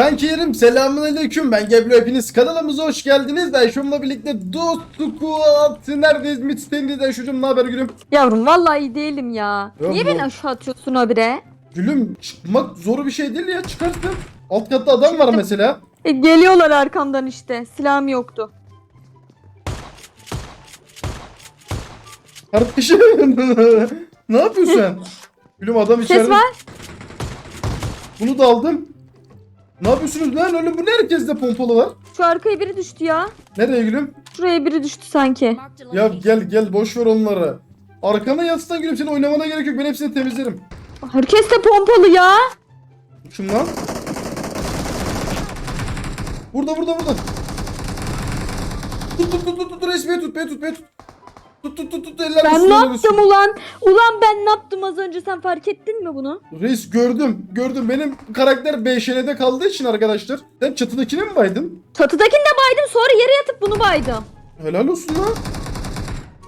Kankilerim selamun aleyküm. Ben Geblo hepiniz kanalımıza hoş geldiniz. Ben şunla birlikte dostluk atı neredeyiz? Mitsteyimdeyiz şucum ne haber gülüm? Yavrum vallahi iyi değilim ya. Yok, Niye yok. beni aşağı atıyorsun habire? Gülüm çıkmak zor bir şey değil ya çıkarsın. Alt katta adam var mesela. E, geliyorlar arkamdan işte. Silahım yoktu. Kardeşim. Ne yapıyorsun Gülüm adam içeride. Ses var. bunu da aldım ne yapıyorsunuz lan oğlum bu ne herkeste pompalı var Şu arkaya biri düştü ya. Nereye gülüm Şuraya biri düştü sanki. ya gel gel boş ver onları Arkana yaslan gülüm senin oynamana gerek yok ben hepsini temizlerim Herkes de pompalı ya. Uçun lan. Burada burada burada. Tut tut tut tut tut reis beni tut beni tut beni tut. Tut tut tut tut eller Ben ne yaptım ulan? Ulan ben ne yaptım az önce sen fark ettin mi bunu? Reis gördüm gördüm benim karakter BŞN'de kaldığı için arkadaşlar. Sen çatıdakine mi baydın? Çatıdakini de baydım sonra yere yatıp bunu baydım. Helal olsun lan.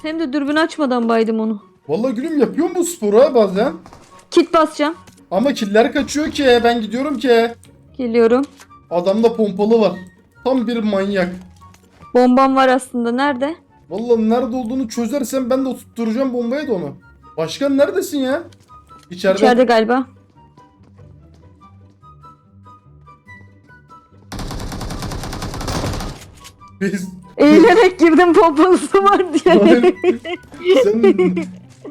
Hem de dürbün açmadan baydım onu. Vallahi gülüm yapıyorum bu sporu ha bazen. Kit basacağım. Ama killer kaçıyor ki ben gidiyorum ki. Geliyorum. Adamda pompalı var. Tam bir manyak. Bombam var aslında. Nerede? Vallahi nerede olduğunu çözersem ben de oturtturacağım bombaya da onu. Başkan neredesin ya? İçeride. İçeride galiba. Biz Eğilerek girdim pompalısı var diye. Hayır. Sen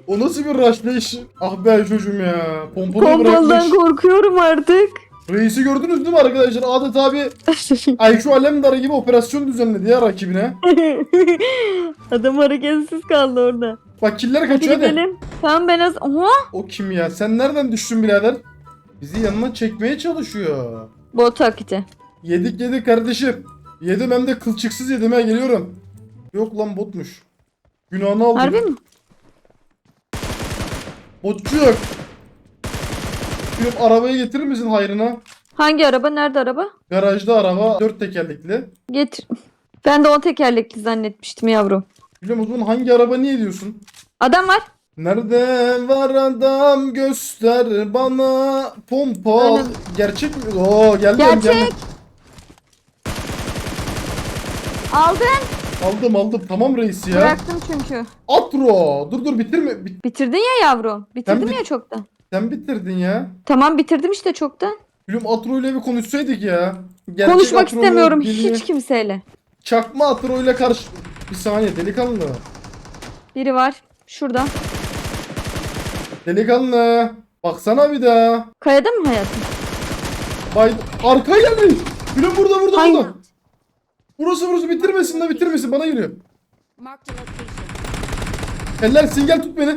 o nasıl bir rushlayış? Ah be çocuğum ya. Pompalı Pompalıdan korkuyorum artık. Reisi gördünüz değil mi arkadaşlar? Adeta abi Ayşu Alemdar gibi operasyon düzenledi ya rakibine. Adam hareketsiz kaldı orada. Bak killer kaçıyor hadi. gidelim. Tamam ben az... Oha! O kim ya? Sen nereden düştün birader? Bizi yanına çekmeye çalışıyor. Bot taklidi. Yedik yedik kardeşim. Yedim hem de kılçıksız yedim ha geliyorum. Yok lan botmuş. Günahını aldım. Harbi mi? Botçu yok. Arabayı getirir misin hayrına? Hangi araba? Nerede araba? Garajda araba dört tekerlekli. Getir. Ben de on tekerlekli zannetmiştim yavrum. Biliyor musun hangi araba niye diyorsun? Adam var. Nerede var adam göster bana pompa. Öyle- Gerçek mi? Oo geldim Gerçek. geldim. Aldın. Aldım aldım tamam reis ya. Bıraktım çünkü. Atro. Dur dur bitirme. Bit- Bitirdin ya yavrum. Bitirdim bit- ya çoktan. Sen bitirdin ya. Tamam bitirdim işte çoktan. Gülüm Atro ile bir konuşsaydık ya. Gerçek Konuşmak Atro'nun istemiyorum dili- hiç kimseyle. Çakma Atro ile karşı... Bir saniye delikanlı. Biri var. Şurada. Delikanlı. Baksana bir daha. Kayada mı hayatım? Bay... Arkaya geldi. Gülüm burada burada burada. Burası burası bitirmesin de bitirmesin bana geliyor. Marked a location. Eller singel tut beni.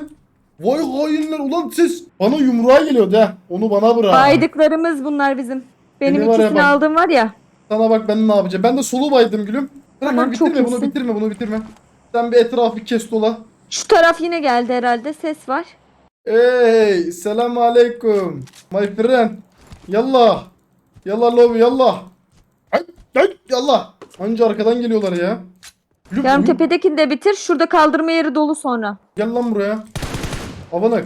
Vay hainler ulan siz. Bana yumruğa geliyordu ha. Onu bana bırak. Baydıklarımız bunlar bizim. Benim Beni var ya ikisini bak- aldığım var ya. Sana bak ben ne yapacağım. Ben de solu baydım gülüm. Bırak Tamam, bak çok bitirme bunu iyisin. bitirme bunu bitirme. Sen bir etrafı kes dola. Şu taraf yine geldi herhalde. Ses var. Hey selam aleyküm. My friend. Yallah. Yallah lobi yallah. Ay, ay, yallah. Anca arkadan geliyorlar ya. Gülüm, Yarım gülüm, tepedekini de bitir. Şurada kaldırma yeri dolu sonra. Gel lan buraya. Avanak.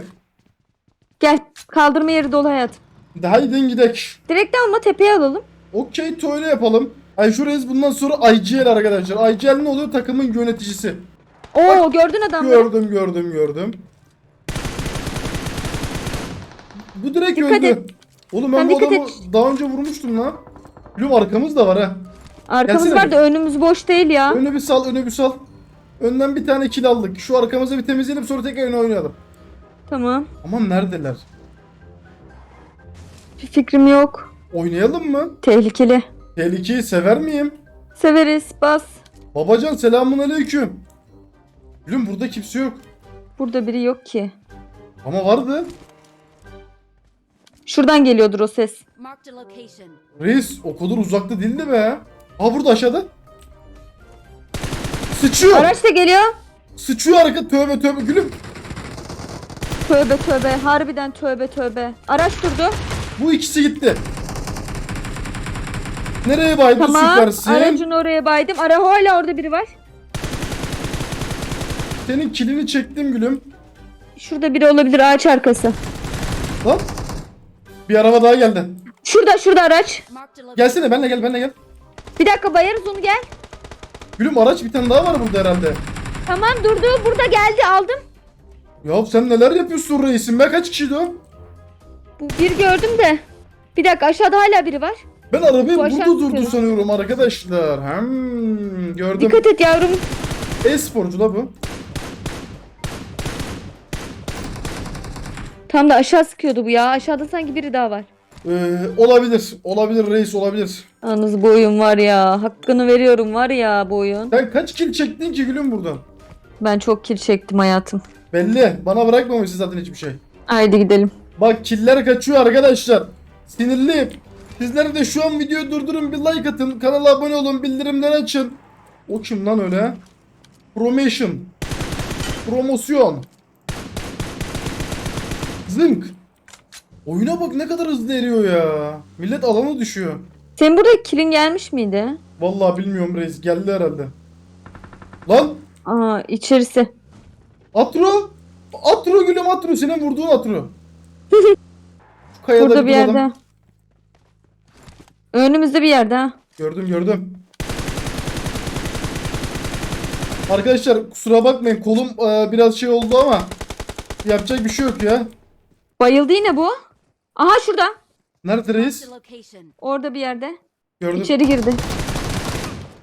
Gel. Kaldırma yeri dolu hayatım. Haydi gidek. Direkt alma tepeye alalım. Okey toyla yapalım. Ayşe Reis bundan sonra IGL arkadaşlar. IGL ne oluyor? Takımın yöneticisi. Oo gördün adamları. Gördüm gördüm gördüm. Bu direkt Dikkat öldü. et. Oğlum ben Sen bu adamı daha önce vurmuştum lan. Gülüm arkamız da var ha. Arkamız Gelsene var bir. da önümüz boş değil ya. Önü bir sal önü bir sal. Önden bir tane kill aldık. Şu arkamızı bir temizleyelim sonra tekrar öne oynayalım. Tamam. Aman neredeler? Bir fikrim yok. Oynayalım mı? Tehlikeli. Tehlikeyi sever miyim? Severiz. Bas. Babacan selamun aleyküm. Gülüm burada kimse yok. Burada biri yok ki. Ama vardı. Şuradan geliyordur o ses. Reis o kadar uzakta değildi be. Aa burada aşağıda. Sıçıyor. Araç da geliyor. Sıçıyor arka tövbe tövbe gülüm. Tövbe tövbe. Harbiden tövbe tövbe. Araç durdu. Bu ikisi gitti. Nereye baydın Tamam. süpersin. Aracın oraya baydım. Ara hala orada biri var. Senin kilini çektim gülüm. Şurada biri olabilir ağaç arkası. Lan. Bir araba daha geldi. Şurada şurada araç. Gelsene benle gel benle gel. Bir dakika bayarız onu gel. Gülüm araç bir tane daha var burada herhalde. Tamam durdu burada geldi aldım. Ya sen neler yapıyorsun reisim be kaç kişiydi o? Bu bir gördüm de. Bir dakika aşağıda hala biri var. Ben arabayı Bu aşağı burada durdu sanıyorum arkadaşlar. Hmm, gördüm. Dikkat et yavrum. E-sporcu da bu. Tam da aşağı sıkıyordu bu ya. Aşağıda sanki biri daha var. Ee, olabilir. Olabilir reis olabilir. Yalnız bu oyun var ya. Hakkını veriyorum var ya bu oyun. Sen kaç kill çektin ki gülüm buradan? Ben çok kill çektim hayatım. Belli. Bana bırakmamışsın zaten hiçbir şey. Haydi gidelim. Bak killer kaçıyor arkadaşlar. Sinirliyim. Sizler de şu an videoyu durdurun bir like atın. Kanala abone olun. Bildirimleri açın. O kim lan öyle? Promotion. Promosyon. Zınk. Oyuna bak ne kadar hızlı eriyor ya. Millet alana düşüyor. Senin burada killin gelmiş miydi? Vallahi bilmiyorum reis. Geldi herhalde. Lan Aa içerisi. Atro. Atro gülüm Atro. Senin vurduğun Atro. Şu kayada Burada bir yerde. Önümüzde bir yerde ha. Gördüm gördüm. Arkadaşlar kusura bakmayın kolum e, biraz şey oldu ama yapacak bir şey yok ya. Bayıldı yine bu. Aha şurada. Nerede reis? Orada bir yerde. Gördüm. İçeri girdi.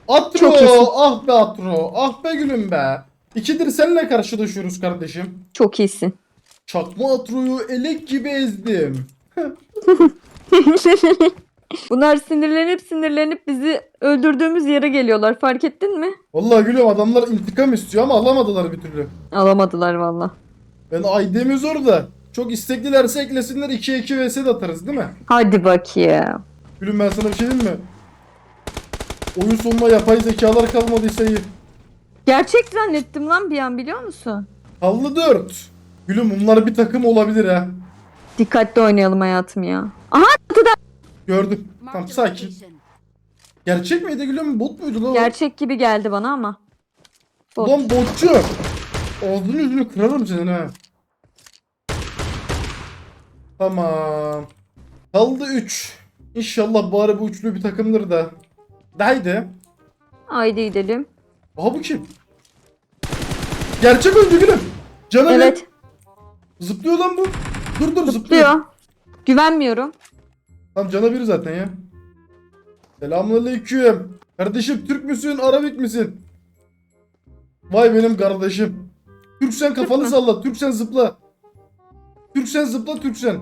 Atro Çok ah be Atro ah be gülüm be. İkidir seninle karşılaşıyoruz kardeşim. Çok iyisin. Çakma Atro'yu elek gibi ezdim. Bunlar sinirlenip sinirlenip bizi öldürdüğümüz yere geliyorlar. Fark ettin mi? Vallahi gülüm adamlar intikam istiyor ama alamadılar bir türlü. Alamadılar valla. Ben ID'miz orada. Çok isteklilerse eklesinler 2'ye 2 vs de atarız değil mi? Hadi bakayım. Gülüm ben sana bir şey diyeyim mi? Oyun sonuna yapay zekalar kalmadıysa iyi. Gerçek zannettim lan bir an biliyor musun? Kaldı 4. Gülüm bunlar bir takım olabilir ha. Dikkatli oynayalım hayatım ya. Aha Gördüm. Tamam sakin. Gerçek miydi gülüm? Bot muydu lan? o? gerçek gibi geldi bana ama. Bot. Ulan botçu. Ağzını yüzünü kırarım senin ha. Tamam. Kaldı 3. İnşallah bari bu üçlü bir takımdır da. Haydi. Haydi gidelim. Aha bu kim? Gerçek öldü gülüm. Gel. Evet Zıplıyor lan bu. Dur dur zıplıyor. zıplıyor. Güvenmiyorum. Tam cana biri zaten ya. Selamünaleyküm. Kardeşim Türk müsün, Arabik misin? Vay benim kardeşim. Türksen kafanı mü? salla, Türksen zıpla. Türksen zıpla, Türksen.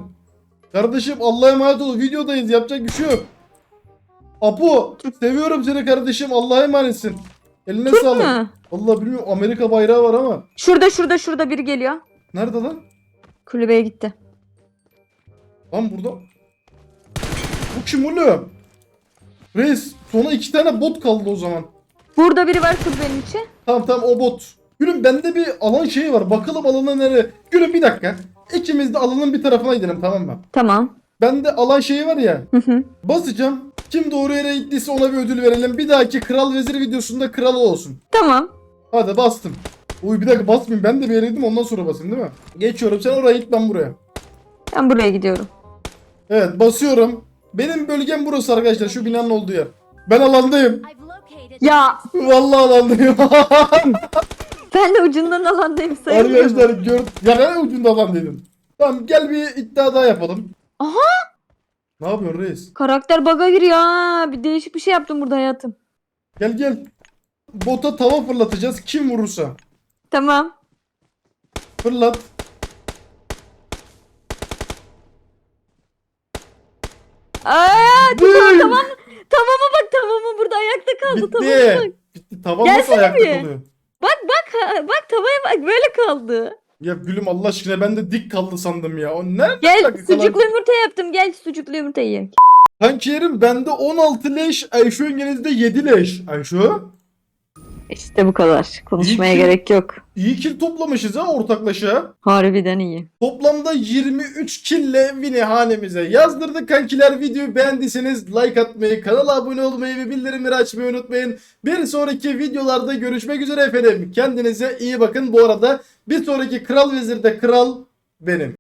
Kardeşim Allah'a emanet ol. Videodayız, yapacak bir şey yok. Apo, seviyorum seni kardeşim. Allah'a emanetsin. Eline Türk sağlık. mü? Vallahi bilmiyorum Amerika bayrağı var ama. Şurada şurada şurada biri geliyor. Nerede lan? Kulübeye gitti. Lan burada. Bu kim oğlum? Reis sona iki tane bot kaldı o zaman. Burada biri var kulübenin içi. Tamam tamam o bot. Gülüm bende bir alan şeyi var. Bakalım alana nere? Gülüm bir dakika. İkimiz de alanın bir tarafına gidelim tamam mı? Tamam. Bende alan şeyi var ya. Hı hı. Basacağım. Kim doğru yere gittiyse ona bir ödül verelim. Bir dahaki Kral Vezir videosunda kral olsun. Tamam. Hadi bastım. Uy bir dakika basmayayım. Ben de bir yere gideyim ondan sonra basayım değil mi? Geçiyorum. Sen oraya git ben buraya. Ben buraya gidiyorum. Evet basıyorum. Benim bölgem burası arkadaşlar. Şu binanın olduğu yer. Ben alandayım. Ya Vallahi alandayım. ben de ucundan alandayım sayılmıyor Arkadaşlar gör... Ya ne ucunda alandaydın? Tamam gel bir iddia daha yapalım. Aha! Ne yapıyorsun reis? Karakter bug'a giriyor ha. Bir değişik bir şey yaptım burada hayatım. Gel gel. Bota tava fırlatacağız. Kim vurursa. Tamam. Fırlat. Aa, Bum! tamam. Tamama bak tamama burada ayakta kaldı. Tamama Bitti. bak. Bitti. Tava nasıl Gelsene ayakta bir. kalıyor? Bak bak ha- bak tavaya bak böyle kaldı. Ya gülüm Allah aşkına ben de dik kaldı sandım ya. O nerede? Gel sucuklu yumurta yaptım. Gel sucuklu yumurta ye. Kanki yerim bende 16 leş. Ayşe Yengeniz'de 7 leş. Ayşe. İşte bu kadar. Konuşmaya İyi ki- gerek yok. İyi kill toplamışız ha ortaklaşa. Harbiden iyi. Toplamda 23 kille Vini hanemize yazdırdık kankiler. Videoyu beğendiyseniz like atmayı, kanala abone olmayı ve bildirimleri açmayı unutmayın. Bir sonraki videolarda görüşmek üzere efendim. Kendinize iyi bakın. Bu arada bir sonraki Kral Vezir'de kral benim.